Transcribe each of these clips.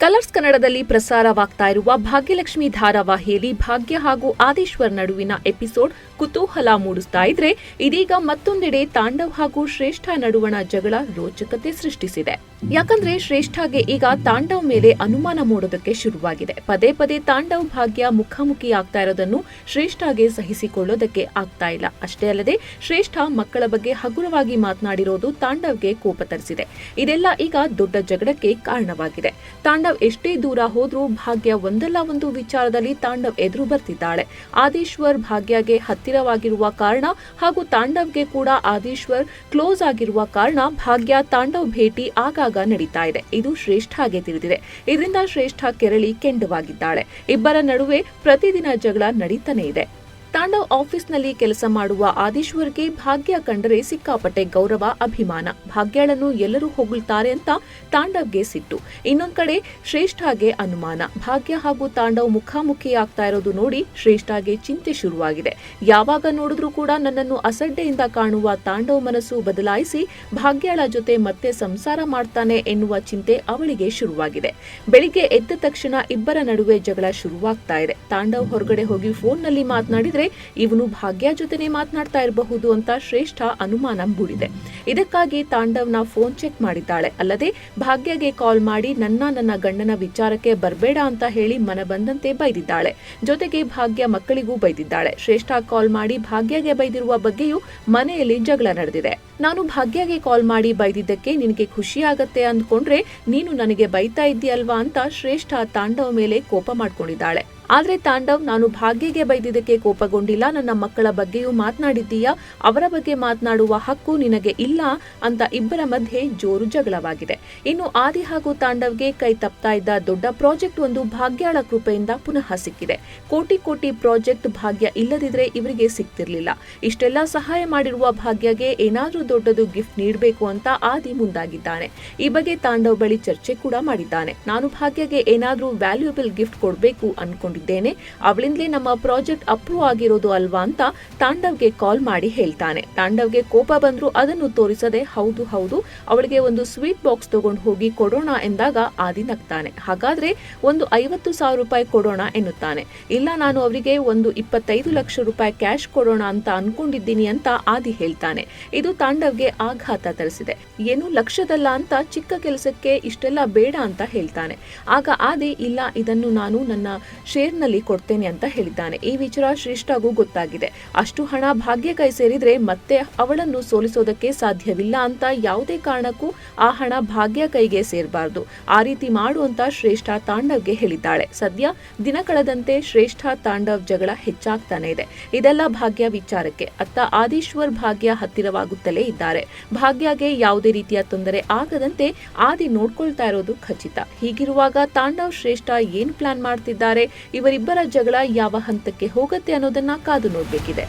Colours ಕನ್ನಡದಲ್ಲಿ ಪ್ರಸಾರವಾಗ್ತಾ ಇರುವ ಭಾಗ್ಯಲಕ್ಷ್ಮಿ ಧಾರಾವಾಹಿಯಲ್ಲಿ ಭಾಗ್ಯ ಹಾಗೂ ಆದೇಶ್ವರ್ ನಡುವಿನ ಎಪಿಸೋಡ್ ಕುತೂಹಲ ಮೂಡಿಸ್ತಾ ಇದ್ರೆ ಇದೀಗ ಮತ್ತೊಂದೆಡೆ ತಾಂಡವ್ ಹಾಗೂ ಶ್ರೇಷ್ಠ ನಡುವಣ ಜಗಳ ರೋಚಕತೆ ಸೃಷ್ಟಿಸಿದೆ. ಯಾಕಂದ್ರೆ ಶ್ರೇಷ್ಠಗೆ ಈಗ ತಾಂಡವ್ ಮೇಲೆ ಅನುಮಾನ ಮೂಡೋದಕ್ಕೆ ಶುರುವಾಗಿದೆ. ಪದೇ ಪದೇ ತಾಂಡವ್ ಭಾಗ್ಯ ಮುಖಾಮುಖಿ ಆಗ್ತಾ ಇರೋದನ್ನು ಶ್ರೇಷ್ಠಗೆ ಸಹಿಸಿಕೊಳ್ಳೋದಕ್ಕೆ ಆಗ್ತಾ ಇಲ್ಲ. ಅಷ್ಟೇ ಅಲ್ಲದೆ ಶ್ರೇಷ್ಠ ಮಕ್ಕಳ ಬಗ್ಗೆ ಹಗುರವಾಗಿ ಮಾತನಾಡಿರೋದು ತಾಂಡವ್ಗೆ ಕೋಪ ತರಿಸಿದೆ. ಇದೆಲ್ಲ ಈಗ ದೊಡ್ಡ ಜಗಳಕ್ಕೆ ಕಾರಣವಾಗಿದೆ. ತಾಂಡವ್ ಎಷ್ಟೇ ದೂರ ಹೋದ್ರೂ ಭಾಗ್ಯ ಒಂದಲ್ಲ ಒಂದು ವಿಚಾರದಲ್ಲಿ ತಾಂಡವ್ ಎದುರು ಬರ್ತಿದ್ದಾಳೆ. ಆದೇಶ್ವರ್ ಭಾಗ್ಯಗೆ ಹತ್ತಿರವಾಗಿರುವ ಕಾರಣ ಹಾಗೂ ತಾಂಡವ್ಗೆ ಕೂಡ ಆದೇಶ್ವರ್ ಕ್ಲೋಸ್ ಆಗಿರುವ ಕಾರಣ ಭಾಗ್ಯ ತಾಂಡವ್ ಭೇಟಿ ಆಗಾಗ ನಡೀತಾ ಇದೆ. ಇದು ಶ್ರೇಷ್ಠಗೆ ತಿಳಿದಿದೆ. ಇದರಿಂದ ಶ್ರೇಷ್ಠ ಕೆರಳಿ ಕೆಂಡವಾಗಿದ್ದಾಳೆ. ಇಬ್ಬರ ನಡುವೆ ಪ್ರತಿದಿನ ಜಗಳ ನಡೀತಾನೆ ಇದೆ. ತಾಂಡವ್ ಆಫೀಸ್ನಲ್ಲಿ ಕೆಲಸ ಮಾಡುವ ಆದೇಶ್ವರ್ಗೆ ಭಾಗ್ಯ ಕಂಡರೆ ಸಿಕ್ಕಾಪಟ್ಟೆ ಗೌರವ, ಅಭಿಮಾನ. ಭಾಗ್ಯಳನ್ನು ಎಲ್ಲರೂ ಹೊಗಳ್ತಾರೆ ಅಂತ ತಾಂಡವ್ಗೆ ಸಿಟ್ಟು. ಇನ್ನೊಂದ್ ಕಡೆ ಶ್ರೇಷ್ಠಗೆ ಅನುಮಾನ. ಭಾಗ್ಯ ಹಾಗೂ ತಾಂಡವ್ ಮುಖಾಮುಖಿ ಆಗ್ತಾ ಇರೋದು ನೋಡಿ ಶ್ರೇಷ್ಠಗೆ ಚಿಂತೆ ಶುರುವಾಗಿದೆ. ಯಾವಾಗ ನೋಡಿದ್ರೂ ಕೂಡ ನನ್ನನ್ನು ಅಸಡ್ಡೆಯಿಂದ ಕಾಣುವ ತಾಂಡವ್ ಮನಸ್ಸು ಬದಲಾಯಿಸಿ ಭಾಗ್ಯಳ ಜೊತೆ ಮತ್ತೆ ಸಂಸಾರ ಮಾಡ್ತಾನೆ ಎನ್ನುವ ಚಿಂತೆ ಅವಳಿಗೆ ಶುರುವಾಗಿದೆ. ಬೆಳಿಗ್ಗೆ ಎದ್ದ ತಕ್ಷಣ ಇಬ್ಬರ ನಡುವೆ ಜಗಳ ಶುರುವಾಗ್ತಾ ಇದೆ. ತಾಂಡವ್ ಹೊರಗಡೆ ಹೋಗಿ ಫೋನ್ನಲ್ಲಿ ಮಾತನಾಡಿದ್ರೆ ಇವನು ಭಾಗ್ಯ ಜೊತೆನೆ ಮಾತನಾಡ್ತಾ ಇರಬಹುದು ಅಂತ ಶ್ರೇಷ್ಠ ಅನುಮಾನ ಮೂಡಿದೆ. ಇದಕ್ಕಾಗಿ ತಾಂಡವ್ನ ಫೋನ್ ಚೆಕ್ ಮಾಡಿದ್ದಾಳೆ. ಅಲ್ಲದೆ, ಭಾಗ್ಯಗೆ ಕಾಲ್ ಮಾಡಿ ನನ್ನ ನನ್ನ ಗಂಡನ ವಿಚಾರಕ್ಕೆ ಬರಬೇಡ ಅಂತ ಹೇಳಿ ಮನ ಬಂದಂತೆ ಬೈದಿದ್ದಾಳೆ. ಜೊತೆಗೆ ಭಾಗ್ಯ ಮಕ್ಕಳಿಗೂ ಬೈದಿದ್ದಾಳೆ. ಶ್ರೇಷ್ಠ ಕಾಲ್ ಮಾಡಿ ಭಾಗ್ಯಗೆ ಬೈದಿರುವ ಬಗ್ಗೆಯೂ ಮನೆಯಲ್ಲಿ ಜಗಳ ನಡೆದಿದೆ. ನಾನು ಭಾಗ್ಯಗೆ ಕಾಲ್ ಮಾಡಿ ಬೈದಿದ್ದಕ್ಕೆ ನಿನಗೆ ಖುಷಿ ಆಗತ್ತೆ ಅಂದ್ಕೊಂಡ್ರೆ ನೀನು ನನಗೆ ಬೈತಾ ಇದ್ದೀಯಲ್ವಾ ಅಂತ ಶ್ರೇಷ್ಠ ತಾಂಡವ್ ಮೇಲೆ ಕೋಪ ಮಾಡ್ಕೊಂಡಿದ್ದಾಳೆ. ಆದ್ರೆ ತಾಂಡವ್, ನಾನು ಭಾಗ್ಯಗೆ ಬೈದಿದ್ದಕ್ಕೆ ಕೋಪಗೊಂಡಿಲ್ಲ, ನನ್ನ ಮಕ್ಕಳ ಬಗ್ಗೆಯೂ ಮಾತನಾಡಿದ್ದೀಯ? ಅವರ ಬಗ್ಗೆ ಮಾತನಾಡುವ ಹಕ್ಕು ನಿನಗೆ ಇಲ್ಲ ಅಂತ ಇಬ್ಬರ ಮಧ್ಯೆ ಜೋರು ಜಗಳವಾಗಿದೆ. ಇನ್ನು ಆದಿ ಹಾಗೂ ತಾಂಡವ್ಗೆ ಕೈ ತಪ್ತಾ ಇದ್ದ ದೊಡ್ಡ ಪ್ರಾಜೆಕ್ಟ್ ಒಂದು ಭಾಗ್ಯಾಳ ಕೃಪೆಯಿಂದ ಪುನಃ ಸಿಕ್ಕಿದೆ. ಕೋಟಿ ಕೋಟಿ ಪ್ರಾಜೆಕ್ಟ್ ಭಾಗ್ಯ ಇಲ್ಲದಿದ್ರೆ ಇವರಿಗೆ ಸಿಕ್ತಿರ್ಲಿಲ್ಲ ಇಷ್ಟೆಲ್ಲ ಸಹಾಯ ಮಾಡಿರುವ ಭಾಗ್ಯಗೆ ಏನಾದ್ರೂ ದೊಡ್ಡದು ಗಿಫ್ಟ್ ನೀಡಬೇಕು ಅಂತ ಆದಿ ಮುಂದಾಗಿದ್ದಾನೆ. ಈ ಬಗ್ಗೆ ತಾಂಡವ್ ಬಳಿ ಚರ್ಚೆ ಕೂಡ ಮಾಡಿದ್ದಾನೆ. ನಾನು ಭಾಗ್ಯಗೆ ಏನಾದರೂ ವ್ಯಾಲ್ಯೂಬಲ್ ಗಿಫ್ಟ್ ಕೊಡಬೇಕು ಅನ್ಕೊಂಡಿದ್ದೇನೆ. ಅವಳಿಂದಲೇ ನಮ್ಮ ಪ್ರಾಜೆಕ್ಟ್ ಅಪ್ರೂವ್ ಆಗಿರೋದು ಅಲ್ವಾ ಅಂತ ತಾಂಡವ್ಗೆ ಕಾಲ್ ಮಾಡಿ ಹೇಳ್ತಾನೆ. ತಾಂಡವ್ಗೆ ಕೋಪ ಬಂದ್ರು ಅದನ್ನು ತೋರಿಸದೆ, ಹೌದು ಹೌದು, ಅವಳಿಗೆ ಒಂದು ಸ್ವೀಟ್ ಬಾಕ್ಸ್ ತಗೊಂಡು ಹೋಗಿ ಕೊಡೋಣ ಎಂದಾಗ ಆದಿ ನಗ್ತಾನೆ. ಹಾಗಾದ್ರೆ ಒಂದು ಐವತ್ತು ಸಾವಿರ ರೂಪಾಯಿ ಕೊಡೋಣ ಎನ್ನುತ್ತಾನೆ. ಇಲ್ಲ, ನಾನು ಅವರಿಗೆ ಒಂದು ಇಪ್ಪತ್ತೈದು ಲಕ್ಷ ರೂಪಾಯಿ ಕ್ಯಾಶ್ ಕೊಡೋಣ ಅಂತ ಅನ್ಕೊಂಡಿದ್ದೀನಿ ಅಂತ ಆದಿ ಹೇಳ್ತಾನೆ. ಇದು ತಾಂಡವ್ಗೆ ಆಘಾತ ತರಿಸಿದೆ. ಏನು ಲಕ್ಷದಲ್ಲ ಅಂತ ಚಿಕ್ಕ ಕೆಲಸಕ್ಕೆ ಇಷ್ಟೆಲ್ಲ ಬೇಡ ಅಂತ ಹೇಳ್ತಾನೆ. ಆಗ ಆದಿ, ಇಲ್ಲ, ಇದನ್ನು ನಾನು ನನ್ನ ಶೇರ್ನಲ್ಲಿ ಕೊಡ್ತೇನೆ ಅಂತ ಹೇಳಿದ್ದಾನೆ. ಈ ವಿಚಾರ ಶ್ರೇಷ್ಠಗೂ ಗೊತ್ತಾಗಿದೆ. ಅಷ್ಟು ಹಣ ಭಾಗ್ಯ ಕೈ ಸೇರಿದ್ರೆ ಮತ್ತೆ ಅವಳನ್ನು ಸೋಲಿಸೋದಕ್ಕೆ ಸಾಧ್ಯವಿಲ್ಲ ಅಂತ ಯಾವುದೇ ಕಾರಣಕ್ಕೂ ಆ ಹಣ ಭಾಗ್ಯ ಕೈಗೆ ಸೇರಬಾರದು. ಆ ರೀತಿ ಮಾಡು ಅಂತ ಶ್ರೇಷ್ಠ ತಾಂಡವ್ಗೆ ಹೇಳಿದ್ದಾಳೆ. ಸದ್ಯ ದಿನ ಕಳೆದಂತೆ ಶ್ರೇಷ್ಠ ತಾಂಡವ್ ಜಗಳ ಹೆಚ್ಚಾಗ್ತಾನೆ ಇದೆ. ಇದೆಲ್ಲ ಭಾಗ್ಯ ವಿಚಾರಕ್ಕೆ. ಅತ್ತ ಆದೀಶ್ವರ್ ಭಾಗ್ಯ ಹತ್ತಿರವಾಗುತ್ತಲೇ ಇದ್ದಾರೆ. ಭಾಗ್ಯಗೆ ಯಾವುದೇ ರೀತಿಯ ತೊಂದರೆ ಆಗದಂತೆ ಆದಿ ನೋಡ್ಕೊಳ್ತಾ ಇರೋದು ಖಚಿತ. ಹೀಗಿರುವಾಗ ತಾಂಡವ್ ಶ್ರೇಷ್ಠ ಏನ್ ಪ್ಲಾನ್ ಮಾಡ್ತಿದ್ದಾರೆ? ಇವರಿಬ್ಬರ ಜಗಳ ಯಾವ ಹಂತಕ್ಕೆ ಹೋಗುತ್ತೆ ಅನ್ನೋದನ್ನ ಕಾದು ನೋಡಬೇಕಿದೆ.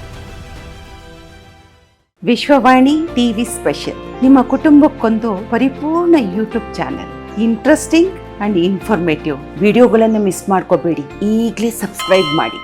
ವಿಶ್ವವಾಣಿ ಟಿವಿ ಸ್ಪೆಷಲ್ ನಿಮ್ಮ ಕುಟುಂಬಕ್ಕೊಂದು ಪರಿಪೂರ್ಣ YouTube channel interesting and informative ವಿಡಿಯೋಗಳನ್ನು ಮಿಸ್ ಮಾಡ್ಕೋಬೇಡಿ. ಈಗಲೇ ಸಬ್ಸ್ಕ್ರೈಬ್ ಮಾಡಿ.